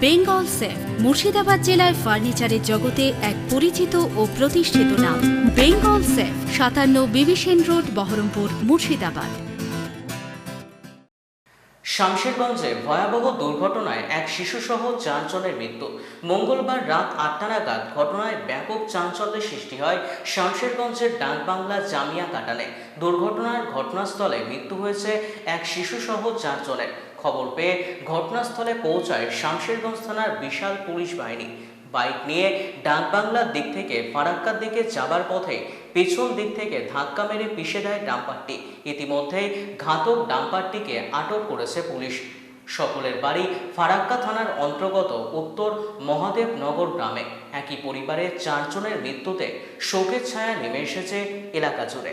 Bengal safe, Murshidabad জেলায় ফার্নিচারের জগতে এক পরিচিত ও প্রতিষ্ঠিত নাম। বেঙ্গল সেফ, সাতান্ন বিবিসেন রোড, বহরমপুর, মুর্শিদাবাদ। শামশেরগঞ্জে ভয়াবহ দুর্ঘটনায় এক শিশুসহ চারজনের মৃত্যু। মঙ্গলবার রাত আটটা নাগাদ ঘটনায় ব্যাপক চাঞ্চল্যের সৃষ্টি হয় শামশেরগঞ্জের ডাকবাংলা জামিয়া কাটালে। দুর্ঘটনার ঘটনাস্থলে মৃত্যু হয়েছে এক শিশুসহ চারজনের। খবর পেয়ে ঘটনাস্থলে পৌঁছায় শামশেরগঞ্জ থানার বিশাল পুলিশ বাহিনী। বাইক নিয়ে ডাকবাংলার দিক থেকে ফারাক্কার দিকে যাবার পথে পেছন দিক থেকে ধাক্কা মেরে পিষে দেয় ডাম্পারটি। ইতিমধ্যে ঘাতক ডাম্পারটিকে আটক করেছে পুলিশ। সকলের বাড়ি ফারাক্কা থানার অন্তর্গত উত্তর মহাদেবনগর গ্রামে। একই পরিবারের চারজনের মৃত্যুতে শোকের ছায়া নেমে এসেছে এলাকা জুড়ে।